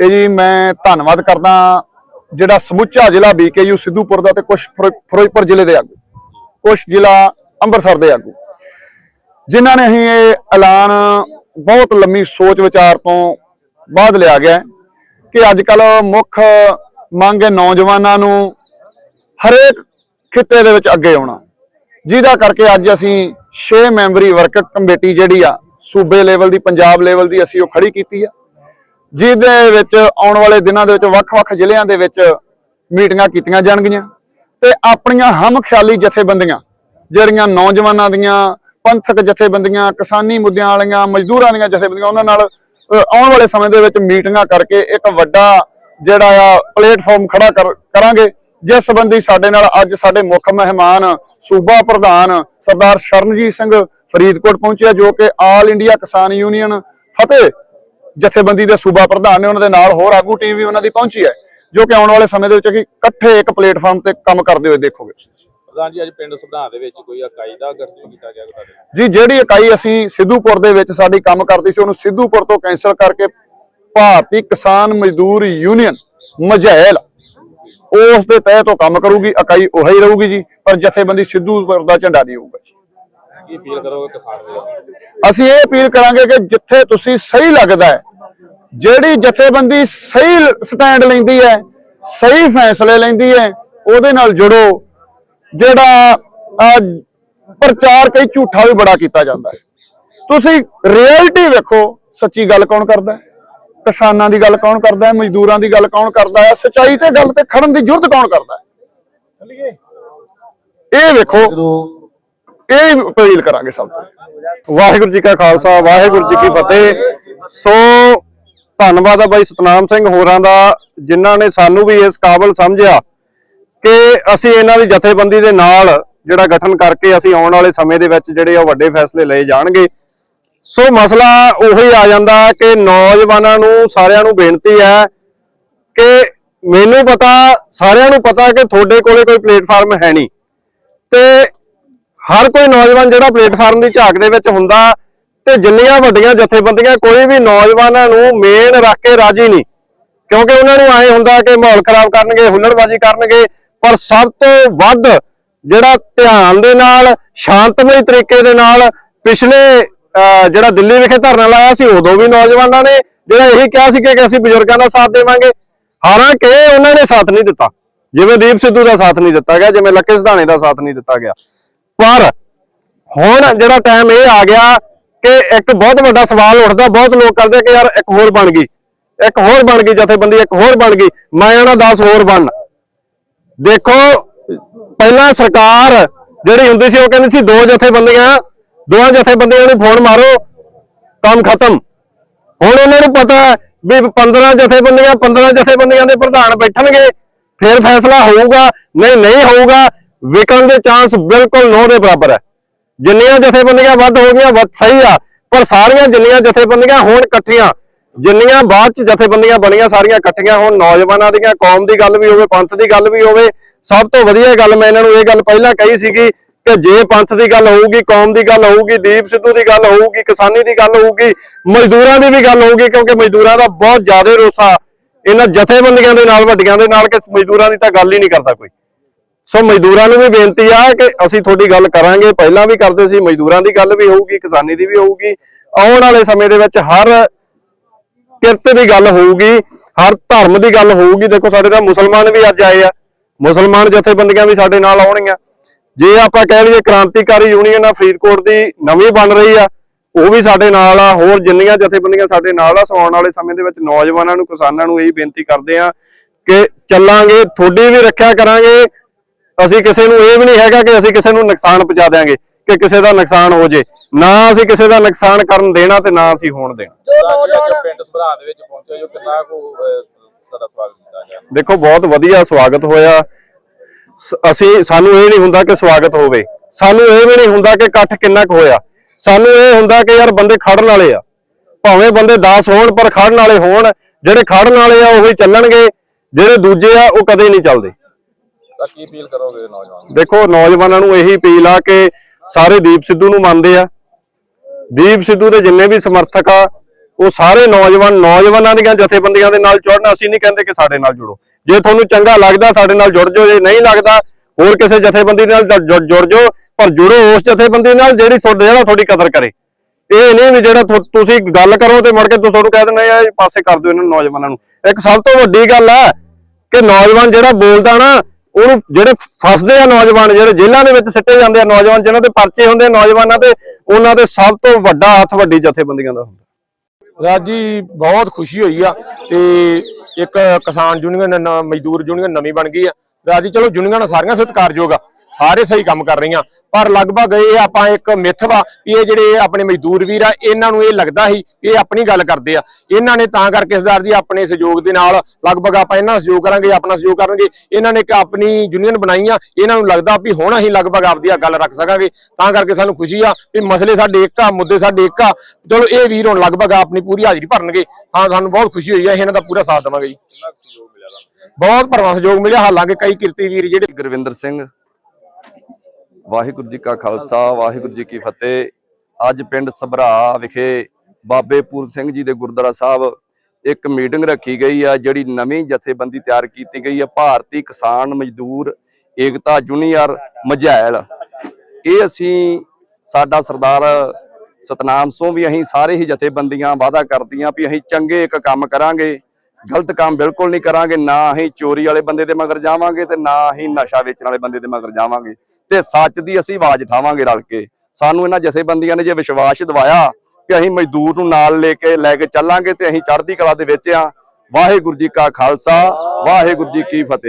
ਇਹ ਜੀ ਮੈਂ ਧੰਨਵਾਦ ਕਰਦਾ ਜਿਹੜਾ ਸਮੁੱਚਾ ਜ਼ਿਲ੍ਹਾ ਬੀਕੇਯੂ ਸਿੱਧੂਪੁਰ ਦਾ ਤੇ ਕੁਝ ਫਿਰੋਜ਼ਪੁਰ ਜ਼ਿਲ੍ਹੇ ਦੇ ਆਗੂ ਕੁਝ ਜ਼ਿਲ੍ਹਾ ਅੰਮ੍ਰਿਤਸਰ ਦੇ ਆਗੂ, ਜਿਨ੍ਹਾਂ ਨੇ ਅਸੀਂ ਇਹ ਐਲਾਨ ਬਹੁਤ ਲੰਮੀ ਸੋਚ ਵਿਚਾਰ ਤੋਂ ਬਾਅਦ ਲਿਆ ਗਿਆ ਕਿ ਅੱਜ ਕੱਲ ਮੁੱਖ ਮੰਗ ਹੈ ਨੌਜਵਾਨਾਂ ਨੂੰ ਹਰੇਕ ਖਿੱਤੇ ਦੇ ਵਿੱਚ ਅੱਗੇ ਆਉਣਾ। ਜਿਹਦਾ ਕਰਕੇ ਅੱਜ ਅਸੀਂ 6 ਮੈਂਬਰੀ ਵਰਕ ਕਮੇਟੀ ਜਿਹੜੀ ਆ, ਸੂਬੇ ਲੈਵਲ ਦੀ, ਪੰਜਾਬ ਲੈਵਲ ਦੀ ਅਸੀਂ ਉਹ ਖੜੀ ਕੀਤੀ ਆ। ਜਿਹਦੇ ਵਿੱਚ ਆਉਣ ਵਾਲੇ ਦਿਨਾਂ ਦੇ ਵਿੱਚ ਵੱਖ-ਵੱਖ ਜ਼ਿਲ੍ਹਿਆਂ ਦੇ ਵਿੱਚ ਮੀਟਿੰਗਾਂ ਕੀਤੀਆਂ ਜਾਣਗੀਆਂ ਤੇ ਆਪਣੀਆਂ ਹਮਖਿਆਲੀ ਜਥੇਬੰਦੀਆਂ, ਜਿਹੜੀਆਂ ਨੌਜਵਾਨਾਂ ਦੀਆਂ, ਪੰਥਕ ਜਥੇਬੰਦੀਆਂ, ਕਿਸਾਨੀ ਮੁੱਦਿਆਂ ਵਾਲੀਆਂ, ਮਜ਼ਦੂਰਾਂ ਦੀਆਂ ਜਥੇਬੰਦੀਆਂ, ਉਹਨਾਂ ਨਾਲ ਆਉਣ ਵਾਲੇ ਸਮੇਂ ਦੇ ਵਿੱਚ ਮੀਟਿੰਗਾਂ ਕਰਕੇ ਇੱਕ ਵੱਡਾ ਜਿਹੜਾ ਆ ਪਲੇਟਫਾਰਮ ਖੜਾ ਕਰ- ਕਰਾਂਗੇ, ਜਿਸ ਸੰਬੰਧੀ ਸਾਡੇ ਨਾਲ ਅੱਜ ਸਾਡੇ ਮੁੱਖ ਮਹਿਮਾਨ ਸੂਬਾ ਪ੍ਰਧਾਨ ਸਰਦਾਰ ਸ਼ਰਨਜੀਤ ਸਿੰਘ ਫਰੀਦਕੋਟ ਪਹੁੰਚਿਆ, ਜੋ ਕਿ ਆਲ ਇੰਡੀਆ ਕਿਸਾਨ ਯੂਨੀਅਨ, ਫਤਿਹ ਜਥੇਬੰਦੀ ਦੇ ਸੂਬਾ ਪ੍ਰਧਾਨ ਨੇ ਉਹਨਾਂ ਦੇ ਨਾਲ ਹੋਰ ਆਗੂ ਟੀਮ ਵੀ ਉਹਨਾਂ ਦੀ ਪਹੁੰਚੀ ਹੈ ਜੋ ਕਿ ਆਉਣ ਵਾਲੇ ਸਮੇਂ ਦੇ ਵਿੱਚ ਕਿ ਇਕੱਠੇ ਇੱਕ ਪਲੇਟਫਾਰਮ ਤੇ ਕੰਮ ਕਰਦੇ ਹੋਏ ਦੇਖੋਗੇ। ਪ੍ਰਧਾਨ ਜੀ ਅੱਜ ਪਿੰਡ ਸੁਧਾਰ ਦੇ ਵਿੱਚ ਕੋਈ ਇਕਾਈ ਦਾ ਗਠਨ ਕੀਤਾ ਗਿਆ ਤੁਹਾਡੇ? ਜੀ ਜਿਹੜੀ ਇਕਾਈ ਅਸੀਂ ਸਿੱਧੂਪੁਰ ਦੇ ਵਿੱਚ ਸਾਡੀ ਕੰਮ ਕਰਦੀ ਸੀ ਉਹਨੂੰ ਸਿੱਧੂਪੁਰ ਤੋਂ ਕੈਂਸਲ ਕਰਕੇ ਭਾਰਤੀ ਕਿਸਾਨ ਮਜ਼ਦੂਰ ਯੂਨੀਅਨ ਮਝੈਲ ਉਸ ਦੇ ਤਹਿਤ ਉਹ ਕੰਮ ਕਰੂਗੀ ਇਕਾਈ ਉਹੀ ਰਹੂਗੀ ਜੀ ਪਰ ਜਥੇਬੰਦੀ ਸਿੱਧੂਪੁਰ ਦਾ ਝੰਡਾ ਨਹੀਂ ਹੋਊਗਾ ਜੀ। ਕੀ ਅਪੀਲ ਕਰੋਗੇ ਕਿਸਾਨ ਵੀਰਾਂ ਅਸੀਂ ਇਹ ਅਪੀਲ ਕਰਾਂਗੇ ਕਿ ਜਿੱਥੇ ਤੁਸੀਂ ਸਹੀ ਲੱਗਦਾ ਹੈ ਜਿਹੜੀ ਜਥੇਬੰਦੀ ਸਹੀ ਸਟੈਂਡ ਲੈਂਦੀ ਹੈ, ਸਹੀ ਫੈਸਲੇ ਲੈਂਦੀ ਹੈ, ਉਹਦੇ ਨਾਲ ਜੁੜੋ। ਜਿਹੜਾ ਪ੍ਰਚਾਰ ਕਈ ਝੂਠਾ ਵੀ ਬੜਾ ਕੀਤਾ ਜਾਂਦਾ ਹੈ। ਤੁਸੀਂ ਰਿਐਲਿਟੀ ਵੇਖੋ, ਸੱਚੀ ਗੱਲ ਕੌਣ ਕਰਦਾ ਹੈ? ਕਿਸਾਨਾਂ ਦੀ ਗੱਲ ਕੌਣ ਕਰਦਾ ਹੈ? ਮਜ਼ਦੂਰਾਂ ਦੀ ਗੱਲ ਕੌਣ ਕਰਦਾ ਹੈ? ਸਚਾਈ ਤੇ ਗੱਲ ਤੇ ਖੜਨ ਦੀ ਜੁਰਤ ਕੌਣ ਕਰਦਾ ਹੈ? ਇਹ ਵੇਖੋ। ਇਹ ਅਪੀਲ ਕਰਾਂਗੇ ਸਭ ਤੋਂ। ਵਾਹਿਗੁਰੂ ਜੀ ਕਾ ਖਾਲਸਾ, ਵਾਹਿਗੁਰੂ ਜੀ ਕੀ ਫਤਿਹ। ਸੋ ਧੰਨਵਾਦ ਆ ਬਾਈ ਸਤਨਾਮ ਸਿੰਘ ਹੋਰਾਂ ਦਾ, ਜਿਨ੍ਹਾਂ ਨੇ ਸਾਨੂੰ ਵੀ ਇਸ ਕਾਬਲ ਸਮਝਿਆ ਕਿ ਅਸੀਂ ਇਹਨਾਂ ਦੀ ਜਥੇਬੰਦੀ ਦੇ ਨਾਲ ਜਿਹੜਾ ਗਠਨ ਕਰਕੇ ਅਸੀਂ ਆਉਣ ਵਾਲੇ ਸਮੇਂ ਦੇ ਵਿੱਚ ਜਿਹੜੇ ਆ ਵੱਡੇ ਫੈਸਲੇ ਲਏ ਜਾਣਗੇ। ਸੋ ਮਸਲਾ ਉਹੀ ਆ ਜਾਂਦਾ ਕਿ ਨੌਜਵਾਨਾਂ ਨੂੰ ਸਾਰਿਆਂ ਨੂੰ ਬੇਨਤੀ ਹੈ ਕਿ ਮੈਨੂੰ ਪਤਾ, ਸਾਰਿਆਂ ਨੂੰ ਪਤਾ ਕਿ ਤੁਹਾਡੇ ਕੋਲੇ ਕੋਈ ਪਲੇਟਫਾਰਮ ਹੈ ਨਹੀਂ। ਤੇ ਹਰ ਕੋਈ ਨੌਜਵਾਨ ਜਿਹੜਾ ਪਲੇਟਫਾਰਮ ਦੀ ਝਾਕ ਦੇ ਵਿੱਚ ਹੁੰਦਾ ਤੇ ਜਿੰਨੀਆਂ ਵੱਡੀਆਂ ਜਥੇਬੰਦੀਆਂ ਕੋਈ ਵੀ ਨੌਜਵਾਨਾਂ ਨੂੰ ਮੇਨ ਰੱਖ ਕੇ ਰਾਜੀ ਨਹੀਂ, ਕਿਉਂਕਿ ਉਹਨਾਂ ਨੂੰ ਐ ਹੁੰਦਾ ਕਿ ਮਾਹੌਲ ਖਰਾਬ ਕਰਨਗੇ, ਹੁੱਲੜਬਾਜ਼ੀ ਕਰਨਗੇ, ਪਰ ਸਭ ਤੋਂ ਵੱਧ ਜਿਹੜਾ ਧਿਆਨ ਦੇ ਨਾਲ, ਸ਼ਾਂਤਮਈ ਤਰੀਕੇ ਦੇ ਨਾਲ ਪਿਛਲੇ ਜਿਹੜਾ ਦਿੱਲੀ ਵਿਖੇ ਧਰਨਾ ਲਾਇਆ ਸੀ, ਉਦੋਂ ਵੀ ਨੌਜਵਾਨਾਂ ਨੇ ਜਿਹੜਾ ਇਹੀ ਕਿਹਾ ਸੀ ਕਿ ਅਸੀਂ ਬਜ਼ੁਰਗਾਂ ਦਾ ਸਾਥ ਦੇਵਾਂਗੇ। ਹਾਲਾਂਕਿ ਉਹਨਾਂ ਨੇ ਸਾਥ ਨਹੀਂ ਦਿੱਤਾ। ਜਿਵੇਂ ਦੀਪ ਸਿੱਧੂ ਦਾ ਸਾਥ ਨਹੀਂ ਦਿੱਤਾ ਗਿਆ, ਜਿਵੇਂ ਲੱਕੇ ਸਿਧਾਣੇ ਦਾ ਸਾਥ ਨਹੀਂ ਦਿੱਤਾ ਗਿਆ। ਪਰ ਹੁਣ ਜਿਹੜਾ ਟਾਈਮ ਇਹ ਆ ਗਿਆ ਕਿ ਇੱਕ ਬਹੁਤ ਵੱਡਾ ਸਵਾਲ ਉੱਠਦਾ, ਬਹੁਤ ਲੋਕ ਕਰਦੇ ਕਿ ਯਾਰ ਇੱਕ ਹੋਰ ਬਣ ਗਈ, ਇੱਕ ਹੋਰ ਬਣ ਗਈ ਜਥੇਬੰਦੀ, ਇੱਕ ਹੋਰ ਬਣ ਗਈ, ਮੈਂ ਆਣਾ 10 ਹੋਰ ਬਣ। ਦੇਖੋ, ਪਹਿਲਾਂ ਸਰਕਾਰ ਜਿਹੜੀ ਹੁੰਦੀ ਸੀ, ਉਹ ਕਹਿੰਦੀ ਸੀ ਦੋ ਜਥੇਬੰਦੀਆਂ, ਦੋਹਾਂ ਜਥੇਬੰਦੀਆਂ ਨੂੰ ਫੋਨ ਮਾਰੋ, ਕੰਮ ਖਤਮ। ਹੁਣ ਉਹਨਾਂ ਨੂੰ ਪਤਾ ਵੀ 15 ਜਥੇਬੰਦੀਆਂ 15 ਜਥੇਬੰਦੀਆਂ ਦੇ ਪ੍ਰਧਾਨ ਬੈਠਣਗੇ, ਫਿਰ ਫੈਸਲਾ ਹੋਊਗਾ, ਨਹੀਂ ਨਹੀਂ ਹੋਊਗਾ, ਵਿਕਣ ਦੇ ਚਾਂਸ ਬਿਲਕੁਲ ਨੋ ਦੇ ਬਰਾਬਰ ਹੈ। ਜਿੰਨੀਆਂ ਜਥੇਬੰਦੀਆਂ ਵੱਧ ਹੋ ਗਈਆਂ, ਵੱਧ ਸਹੀ ਆ, ਪਰ ਸਾਰੀਆਂ ਜਿੰਨੀਆਂ ਜਥੇਬੰਦੀਆਂ ਹੋਣ ਇਕੱਠੀਆਂ, ਜਿੰਨੀਆਂ ਬਾਅਦ ਚ ਜਥੇਬੰਦੀਆਂ ਬਣੀਆਂ, ਸਾਰੀਆਂ ਇਕੱਠੀਆਂ, ਹੋਣ ਨੌਜਵਾਨਾਂ ਦੀਆਂ, ਕੌਮ ਦੀ ਗੱਲ ਵੀ ਹੋਵੇ, ਪੰਥ ਦੀ ਗੱਲ ਵੀ ਹੋਵੇ, ਸਭ ਤੋਂ ਵਧੀਆ ਗੱਲ ਮੈਂ ਇਹਨਾਂ ਨੂੰ ਇਹ ਗੱਲ ਪਹਿਲਾਂ ਕਹੀ ਸੀਗੀ ਕਿ ਜੇ ਪੰਥ ਦੀ ਗੱਲ ਹੋਊਗੀ, ਕੌਮ ਦੀ ਗੱਲ ਹੋਊਗੀ, ਦੀਪ ਸਿੱਧੂ ਦੀ ਗੱਲ ਹੋਊਗੀ, ਕਿਸਾਨੀ ਦੀ ਗੱਲ ਹੋਊਗੀ, ਮਜ਼ਦੂਰਾਂ ਦੀ ਵੀ ਗੱਲ ਹੋਊਗੀ, ਕਿਉਂਕਿ ਮਜ਼ਦੂਰਾਂ ਦਾ ਬਹੁਤ ਜ਼ਿਆਦਾ ਰੋਸਾ ਇਹਨਾਂ ਜਥੇਬੰਦੀਆਂ ਦੇ ਨਾਲ, ਵੱਡੀਆਂ ਦੇ ਨਾਲ, ਕਿ ਮਜ਼ਦੂਰਾਂ ਦੀ ਤਾਂ ਗੱਲ ਹੀ ਨਹੀਂ ਕਰਦਾ ਕੋਈ। ਸੋ ਮਜ਼ਦੂਰਾਂ ਨੂੰ ਵੀ ਬੇਨਤੀ ਆ ਕਿ ਅਸੀਂ ਤੁਹਾਡੀ ਗੱਲ ਕਰਾਂਗੇ। ਪਹਿਲਾਂ ਵੀ ਕਰਦੇ ਸੀ, ਮਜ਼ਦੂਰਾਂ ਦੀ ਗੱਲ ਵੀ ਹੋਊਗੀ, ਕਿਸਾਨੀ ਦੀ ਵੀ ਹੋਊਗੀ। ਆਉਣ ਵਾਲੇ ਸਮੇਂ ਦੇ ਵਿੱਚ ਹਰ ਕਿਰਤ ਦੀ ਗੱਲ ਹੋਊਗੀ, ਹਰ ਧਰਮ ਦੀ ਗੱਲ ਹੋਊਗੀ। ਦੇਖੋ, ਸਾਡੇ ਤਾਂ ਮੁਸਲਮਾਨ ਵੀ ਅੱਜ ਆਏ ਆ। ਮੁਸਲਮਾਨ ਜਥੇਬੰਦੀਆਂ ਵੀ ਸਾਡੇ ਨਾਲ ਆਉਣਗੀਆਂ। ਜੇ ਆਪਾਂ ਕਹਿ ਲਈਏ ਕ੍ਰਾਂਤੀਕਾਰੀ ਯੂਨੀਅਨ ਆ, ਫਰੀਦਕੋਟ ਦੀ ਨਵੀਂ ਬਣ ਰਹੀ ਆ, ਉਹ ਵੀ ਸਾਡੇ ਨਾਲ ਆ। ਹੋਰ ਜਿੰਨੀਆਂ ਜਥੇਬੰਦੀਆਂ ਸਾਡੇ ਨਾਲ ਆ, ਸੋ ਆਉਣ ਵਾਲੇ ਸਮੇਂ ਦੇ ਵਿੱਚ ਨੌਜਵਾਨਾਂ ਨੂੰ, ਕਿਸਾਨਾਂ ਨੂੰ ਇਹੀ ਬੇਨਤੀ ਕਰਦੇ ਆ ਕਿ ਚੱਲਾਂਗੇ, ਤੁਹਾਡੀ ਵੀ ਰੱਖਿਆ ਕਰਾਂਗੇ। ਅਸੀਂ ਕਿਸੇ ਨੂੰ ਇਹ ਵੀ ਨਹੀਂ ਹੈਗਾ ਕਿ ਅਸੀਂ ਕਿਸੇ ਨੂੰ ਨੁਕਸਾਨ ਪਹੁੰਚਾ ਦਿਆਂਗੇ ਕਿ ਕਿਸੇ ਦਾ ਨੁਕਸਾਨ ਹੋ ਜੇ। ਨਾ ਅਸੀਂ ਕਿਸੇ ਦਾ ਨੁਕਸਾਨ ਕਰਨ ਦੇਣਾ ਤੇ ਨਾ ਅਸੀਂ ਹੋਣ ਦੇਣਾ। ਪ੍ਰਧਾਨ ਜੀ ਅੱਜ ਪਿੰਡ ਸੁਧਾਰ ਦੇ ਵਿੱਚ ਪਹੁੰਚੇ ਜੋ ਕਿੰਨਾ ਕੁ ਅਹ, ਤੁਹਾਡਾ ਸਵਾਗਤ ਕੀਤਾ ਗਿਆ। ਦੇਖੋ ਬਹੁਤ ਵਧੀਆ ਸਵਾਗਤ ਹੋਇਆ। ਅਸੀਂ ਸਾਨੂੰ ਇਹ ਨਹੀਂ ਹੁੰਦਾ ਕਿ ਸਵਾਗਤ ਹੋਵੇ। ਸਾਨੂੰ ਇਹ ਵੀ ਨਹੀਂ ਹੁੰਦਾ ਕਿ ਇਕੱਠ ਕਿੰਨਾ ਕੁ ਹੋਇਆ। ਸਾਨੂੰ ਇਹ ਹੁੰਦਾ ਕਿ ਯਾਰ ਬੰਦੇ ਖੜਨ ਵਾਲੇ ਆ। ਭਾਵੇਂ ਬੰਦੇ 10 ਹੋਣ ਪਰ ਖੜਨ ਵਾਲੇ ਹੋਣ। ਜਿਹੜੇ ਖੜਨ ਵਾਲੇ ਆ ਉਹੀ ਚੱਲਣਗੇ। ਜਿਹੜੇ ਦੂਜੇ ਆ ਉਹ ਕਦੇ ਨਹੀਂ ਚੱਲਦੇ। ਤਾਂ ਕੀ ਅਪੀਲ ਕਰੋਗੇ ਨੌਜਵਾਨ ਨੂੰ? ਦੇਖੋ, ਨੌਜਵਾਨਾਂ ਨੂੰ ਇਹੀ ਅਪੀਲ ਆ ਕਿ ਸਾਰੇ ਦੀਪ ਸਿੱਧੂ ਨੂੰ ਮੰਨਦੇ ਆ। ਦੀਪ ਸਿੱਧੂ ਦੇ ਜਿੰਨੇ ਵੀ ਸਮਰਥਕ ਆ, ਉਹ ਸਾਰੇ ਨੌਜਵਾਨ ਨੌਜਵਾਨਾਂ ਦੀਆਂ ਜਥੇਬੰਦੀਆਂ ਦੇ ਨਾਲ ਜੁੜਨ। ਅਸੀਂ ਨਹੀਂ ਕਹਿੰਦੇ ਕਿ ਸਾਡੇ ਨਾਲ ਜੁੜੋ। ਜੇ ਤੁਹਾਨੂੰ ਚੰਗਾ ਲੱਗਦਾ, ਸਾਡੇ ਨਾਲ ਜੁੜ ਜਾਓ। ਜੇ ਨਹੀਂ ਲੱਗਦਾ, ਹੋਰ ਕਿਸੇ ਜਥੇਬੰਦੀ ਨਾਲ ਜੁ- ਜੁ- ਜੁੜ ਜਾਓ। ਪਰ ਜੁੜੋ ਉਸ ਜਥੇਬੰਦੀ ਨਾਲ ਜਿਹੜੀ ਤੁਹਾਡੇ ਜਿਹੜਾ ਤੁਹਾਡੀ ਕਦਰ ਕਰੇ। ਇਹ ਨਹੀਂ ਵੀ ਜਿਹੜਾ ਤੁ- ਤੁਸੀਂ ਗੱਲ ਕਰੋ ਤੇ ਮੁੜ ਕੇ ਤੁਸੀਂ ਤੁਹਾਨੂੰ ਕਹਿ ਦਿੰਦੇ ਇਹ ਪਾਸੇ ਕਰ ਦਿਓ ਇਹਨਾਂ ਨੌਜਵਾਨਾਂ ਨੂੰ। ਇੱਕ ਸਭ ਤੋਂ ਵੱਡੀ ਗੱਲ ਹੈ ਕਿ ਨੌਜਵਾਨ ਜਿਹੜਾ ਬੋਲਦਾ ਨਾ ਉਹਨੂੰ ਜਿਹੜੇ ਫਸਦੇ ਆ ਨੌਜਵਾਨ, ਜਿਹੜੇ ਜੇਲ੍ਹਾਂ ਦੇ ਵਿੱਚ ਸਿੱਟੇ ਜਾਂਦੇ ਆ ਨੌਜਵਾਨ, ਜਿਨ੍ਹਾਂ ਦੇ ਪਰਚੇ ਹੁੰਦੇ ਆ ਨੌਜਵਾਨਾਂ ਤੇ, ਉਹਨਾਂ ਦੇ ਸਭ ਤੋਂ ਵੱਡਾ ਹੱਥ ਵੱਡੀ ਜਥੇਬੰਦੀਆਂ ਦਾ ਹੁੰਦਾ। ਰਾਜੀ ਬਹੁਤ ਖੁਸ਼ੀ ਹੋਈ ਆ ਤੇ ਇੱਕ ਕਿਸਾਨ ਯੂਨੀਅਨ ਮਜ਼ਦੂਰ ਯੂਨੀਅਨ ਨਵੀਂ ਬਣ ਗਈ ਆ। ਰਾਜੀ ਚਲੋ ਯੂਨੀਅਨ ਸਾਰੀਆਂ ਸਤਿਕਾਰਯੋਗ ਆ। ਸਾਰੇ ਸਹੀ ਕੰਮ ਕਰ ਰਹੀਆਂ। ਪਰ ਲਗਭਗ ਇਹ ਆਪਾਂ ਇੱਕ ਮਿੱਥ ਵਾ ਵੀ ਇਹ ਜਿਹੜੇ ਆਪਣੇ ਮਜ਼ਦੂਰ ਵੀਰ ਆ ਇਹਨਾਂ ਨੂੰ ਇਹ ਲੱਗਦਾ ਸੀ ਇਹ ਆਪਣੀ ਗੱਲ ਕਰਦੇ ਆ। ਇਹਨਾਂ ਨੇ ਤਾਂ ਕਰਕੇ ਸਰਦਾਰ ਜੀ ਆਪਣੇ ਸਹਿਯੋਗ ਦੇ ਨਾਲ ਲਗਭਗ ਆਪਾਂ ਇਹਨਾਂ ਸਹਿਯੋਗ ਕਰਾਂਗੇ ਆਪਣਾ ਸਹਿਯੋਗ ਕਰਨਗੇ। ਇਹਨਾਂ ਨੇ ਇੱਕ ਆਪਣੀ ਯੂਨੀਅਨ ਬਣਾਈ ਆ ਇਹਨਾਂ ਨੂੰ ਲੱਗਦਾ ਵੀ ਹੁਣ ਅਸੀਂ ਲਗਭਗ ਆਪਦੀ ਆ ਗੱਲ ਰੱਖ ਸਕਾਂਗੇ। ਤਾਂ ਕਰਕੇ ਸਾਨੂੰ ਖੁਸ਼ੀ ਆ ਵੀ ਮਸਲੇ ਸਾਡੇ ਇੱਕ ਆ ਮੁੱਦੇ ਸਾਡੇ ਇੱਕ ਆ। ਚਲੋ ਇਹ ਵੀਰ ਹੁਣ ਲਗਭਗ ਆਪਣੀ ਪੂਰੀ ਹਾਜ਼ਰੀ ਭਰਨਗੇ ਹਾਂ ਸਾਨੂੰ ਬਹੁਤ ਖੁਸ਼ੀ ਹੋਈ ਆ ਇਹਨਾਂ ਦਾ ਪੂਰਾ ਸਾਥ ਦੇਵਾਂਗੇ ਜੀ। ਬਹੁਤ ਭਰਵਾਂ ਸਹਿਯੋਗ ਮਿਲਿਆ ਹਾਲਾਂਕਿ ਕਈ ਕਿਰਤੀ ਵੀਰ ਜਿਹੜੇ ਗੁਰਵਿੰਦਰ ਸਿੰਘ ਵਾਹਿਗੁਰੂ ਜੀ ਕਾ ਖਾਲਸਾ, ਵਾਹਿਗੁਰੂ ਜੀ ਕੀ ਫਤਿਹ। ਅੱਜ ਪਿੰਡ ਸਭਰਾ ਵਿਖੇ ਬਾਬੇ ਪੂਰ ਸਿੰਘ ਜੀ ਦੇ ਗੁਰਦੁਆਰਾ ਸਾਹਿਬ ਇੱਕ ਮੀਟਿੰਗ ਰੱਖੀ ਗਈ ਆ, ਜਿਹੜੀ ਨਵੀਂ ਜਥੇਬੰਦੀ ਤਿਆਰ ਕੀਤੀ ਗਈ ਆ, ਭਾਰਤੀ ਕਿਸਾਨ ਮਜ਼ਦੂਰ ਏਕਤਾ ਜੂਨੀਅਰ ਮਝੈਲ। ਇਹ ਅਸੀਂ, ਸਾਡਾ ਸਰਦਾਰ ਸਤਨਾਮ ਸਿੰਘ ਵੀ ਅਸੀਂ ਸਾਰੇ ਹੀ ਜਥੇਬੰਦੀਆਂ ਵਾਅਦਾ ਕਰਦੀਆਂ ਵੀ ਅਸੀਂ ਚੰਗੇ ਇੱਕ ਕੰਮ ਕਰਾਂਗੇ, ਗਲਤ ਕੰਮ ਬਿਲਕੁਲ ਨਹੀਂ ਕਰਾਂਗੇ, ਨਾ ਅਸੀਂ ਚੋਰੀ ਵਾਲੇ ਬੰਦੇ ਦੇ ਮਗਰ ਜਾਵਾਂਗੇ ਤੇ ਨਾ ਅਸੀਂ ਨਸ਼ਾ ਵੇਚਣ ਵਾਲੇ ਬੰਦੇ ਦੇ ਮਗਰ ਜਾਵਾਂਗੇ। ਤੇ ਸੱਚ ਦੀ ਅਸੀਂ ਆਵਾਜ਼ ਉਠਾਵਾਂਗੇ ਰਲ ਕੇ। ਸਾਨੂੰ ਇਹਨਾਂ ਜਥੇਬੰਦੀਆਂ ਨੇ ਜੇ ਵਿਸ਼ਵਾਸ ਦਿਵਾਇਆ ਕਿ ਅਸੀਂ ਮਜ਼ਦੂਰ ਨੂੰ ਨਾਲ ਲੈ ਕੇ ਲੈ ਕੇ ਚੱਲਾਂਗੇ ਤੇ ਅਸੀਂ ਚੜ੍ਹਦੀ ਕਲਾ ਦੇ ਵਿੱਚ ਆ। ਵਾਹਿਗੁਰੂ ਜੀ ਕਾ ਖਾਲਸਾ, ਵਾਹਿਗੁਰੂ ਜੀ ਕੀ ਫਤਿਹ।